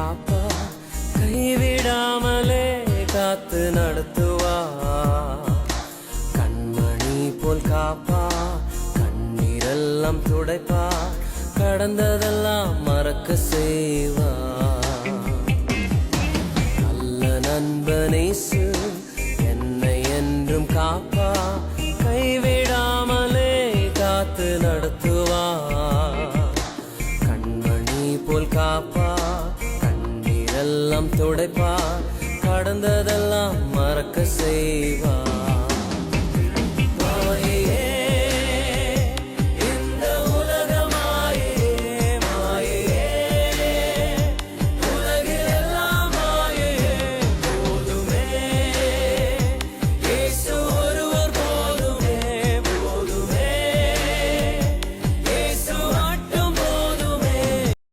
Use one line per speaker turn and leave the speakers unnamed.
அப்பா கைவிடாமலே காத்து நடத்துவா. கண்மணி போல் காப்பா. கண்ணீரெல்லாம் துடைப்பா. கடந்ததெல்லாம் மறக்க செய்வா. நல்ல நண்பனேசு என்னை என்றும் காப்பா. கைவிடாமலே காத்து நடத்துவா. கண்மணி போல் காப்பா. எல்லாம் துடைப்பா கடந்ததெல்லாம் மறக்க செய்வா